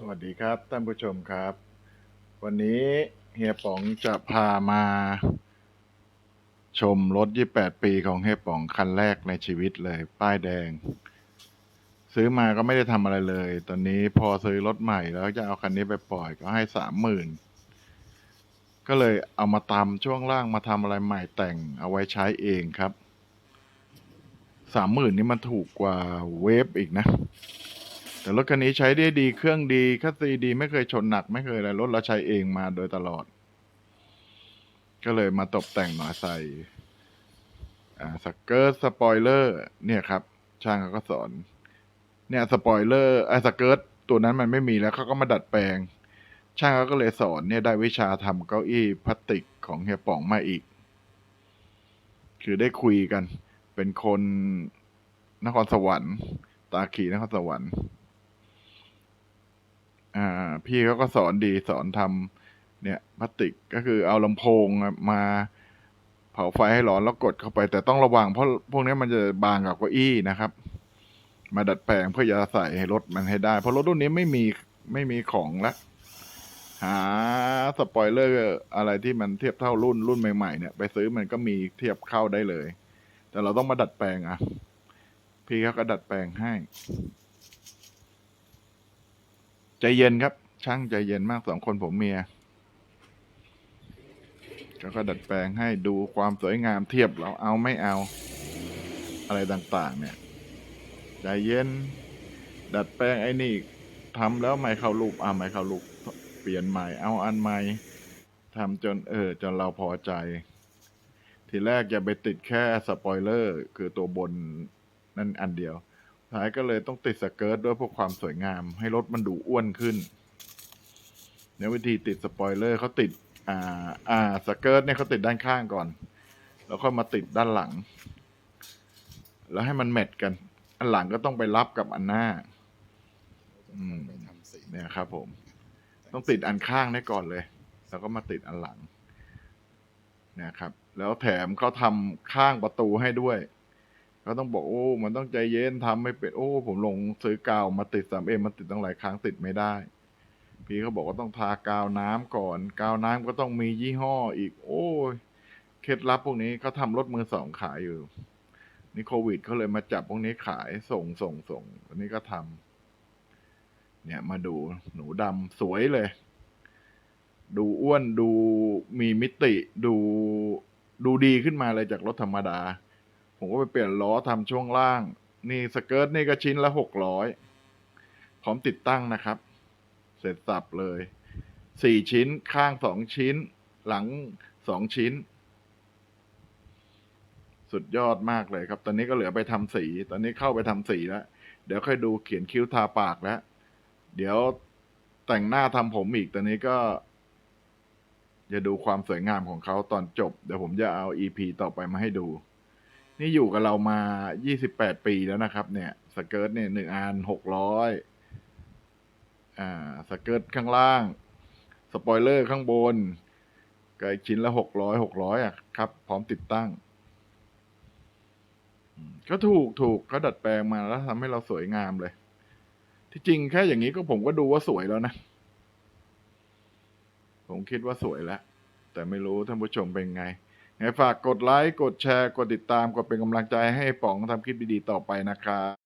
สวัสดีครับท่านผู้ชมครับ วันนี้เฮียป๋องจะพามา ชมรถ 28 ปีของเฮียป๋องคันแรกในชีวิตเลย ป้ายแดง ซื้อมาก็ไม่ได้ทำอะไรเลย ตอนนี้พอซื้อรถใหม่แล้วจะเอาคันนี้ไปปล่อยก็ให้สามหมื่นก็เลยเอามาตำช่วงล่างมาทำอะไรใหม่แต่งเอาไว้ใช้เองครับสามหมื่นนี่มันถูกกว่าเวฟอีกนะ แต่รถคันนี้ใช้ได้ดีเครื่องดีคัสซีดี ไม่เคยชนหนัก ไม่เคยอะไรรถเราใช้เองมาโดยตลอด ก็เลยมาตกแต่งหน่อยใส่สเกิร์ตสปอยเลอร์เนี่ยครับ ช่างเขาก็สอน เนี่ยสปอยเลอร์ไอ้สเกิร์ตตัวนั้นมันไม่มีแล้วเขาก็มาดัดแปลง ช่างเขาก็เลยสอนเนี่ยได้วิชาทำเก้าอี้พลาสติกของเฮียป๋องมาอีก คือได้คุยกัน เป็นคนนครสวรรค์ ตาขีนครสวรรค์ อ่าพี่เขาก็สอนดีสอนทำเนี่ยพลาสติกก็คือเอาลำโพงมาเผาไฟให้ร้อนแล้วกดเข้าไป แต่ต้องระวังเพราะพวกนี้มันจะบางกับเก้าอี้นะครับ มาดัดแปลงเพื่อจะใส่ให้รถมันให้ได้ เพราะรถรุ่นนี้ไม่มีไม่มีของละหาสปอยเลอร์อะไรที่มันเทียบเท่ารุ่นรุ่นใหม่ๆเนี่ย ไปซื้อมันก็มีเทียบเข้าได้เลย แต่เราต้องมาดัดแปลงอะ พี่เขาก็ดัดแปลงให้ ใจเย็นครับ ช่างใจเย็นมากสองคนผมเมียเขาก็ดัดแปลงให้ดูความสวยงามเทียบเราเอาไม่เอา อะไรต่างๆ เนี่ย ใจเย็น ดัดแปลงไอ้นี่ทำแล้วไม่เข้ารูปอ่าไม่เข้ารูปเปลี่ยนใหม่ เอาอันใหม่ทำจนเออ จนเราพอใจ ทีแรกจะไปติดแค่สปอยเลอร์ คือตัวบนนั่นอันเดียว ท้ายก็เลยต้องติดสเกิร์ตด้วยพื่อความสวยงาม ให้รถมันดูอ้วนขึ้นในวิธีติดสปอยเลอร์เขาติด อ่า อ่าสเกิร์ตเนี่ยเขาติดด้านข้างก่อน แล้วค่อยมาติดด้านหลัง แล้วให้มันแมทกัน อันหลังก็ต้องไปรับกับอันหน้า อืมเนี่ยครับ ผม ต้องติดอันข้างได้ก่อนเลย แล้วก็มาติดอันหลังเนี่ยครับ แล้วแถมเขาทำข้างประตูให้ด้วย เขาต้องบอกโอ้มันต้องใจเย็นทำไม่เป็นโอ้ ผมลงซื้อกาวมาติดสามเอ็มมาติดตั้งหลายครั้งติดไม่ได้ พี่เขาบอกว่าต้องทากาวน้ำก่อน กาวน้ำก็ต้องมียี่ห้ออีก โอ้ยเคล็ดลับพวกนี้เขาทำรถมือสองขายอยู่นี่โควิดเขาเลยมาจับพวกนี้ขายส่งส่งส่งอันนี้ก็ทำเนี่ยมาดูหนูดำสวยเลย ดูอ้วนดูมีมิติดูดูดีขึ้นมาเลยจากรถธรรมดา ผมก็ไปเปลี่ยนล้อทำช่วงล่าง นี่สเกิร์ตนี่ก็ชิ้นละหกร้อยพร้อมติดตั้งนะครับ เสร็จสับเลยสี่ชิ้นข้างสองชิ้น หลังสองชิ้น สุดยอดมากเลยครับ ตอนนี้ก็เหลือไปทำสี ตอนนี้เข้าไปทำสีแล้ว เดี๋ยวค่อยดูเขียนคิ้วทาปากแล้ว เดี๋ยวแต่งหน้าทำผมอีก ตอนนี้ก็จะดูความสวยงามของเขาตอนจบ เดี๋ยวผมจะเอา EP ต่อไปมาให้ดู นี่อยู่กับเรามา 28 ปีแล้วนะครับ เนี่ยสเกิร์ตเนี่ยหนึ่งอันหกร้อยอ่าสเกิร์ตข้างล่าง สปอยเลอร์ข้างบนก็ชิ้นละหกร้อยหกร้อยอะครับ พร้อมติดตั้ง ก็ถูกถูกก็ดัดแปลงมาแล้วทำให้เราสวยงามเลย ที่จริงแค่อย่างนี้ก็ผมก็ดูว่าสวยแล้วนะ ผมคิดว่าสวยแล้ว แต่ไม่รู้ท่านผู้ชมเป็นไง ไงฝากกดไลค์ กดแชร์ กดติดตาม กดเป็นกำลังใจให้ป๋องทำคลิปดีๆต่อไปนะครับ